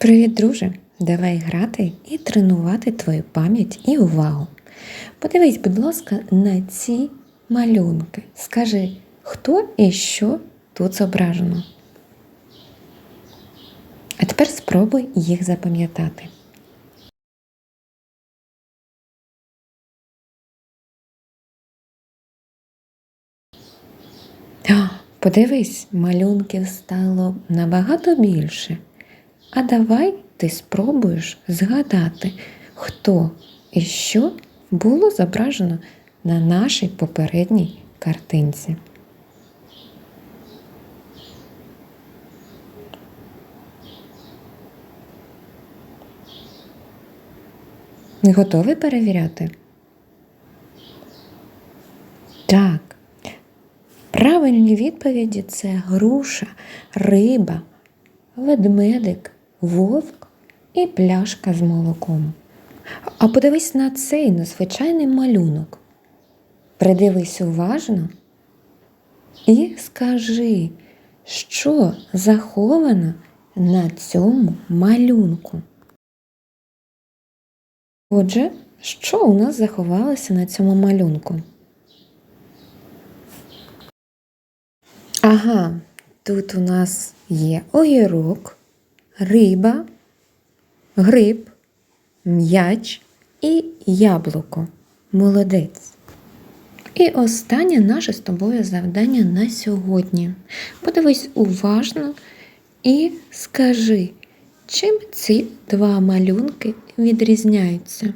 Привіт, друже! Давай грати і тренувати твою пам'ять і увагу. Подивись, будь ласка, на ці малюнки. Скажи, хто і що тут зображено. А тепер спробуй їх запам'ятати. Подивись, малюнків стало набагато більше. А давай ти спробуєш згадати, хто і що було зображено на нашій попередній картинці. Готовий перевіряти? Так. Правильні відповіді це груша, риба, ведмедик, вовк і пляшка з молоком. А подивись на цей незвичайний малюнок. Придивись уважно і скажи, що заховано на цьому малюнку. Отже, що у нас заховалося на цьому малюнку? Ага, тут у нас є огірок, риба, гриб, м'яч і яблуко. Молодець. І останнє наше з тобою завдання на сьогодні. Подивись уважно і скажи, чим ці два малюнки відрізняються.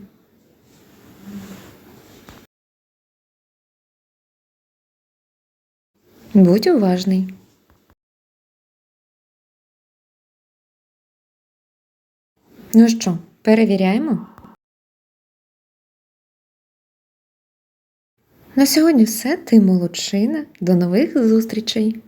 Будь уважний. Ну що, перевіряємо? На сьогодні все. Ти молодчина. До нових зустрічей!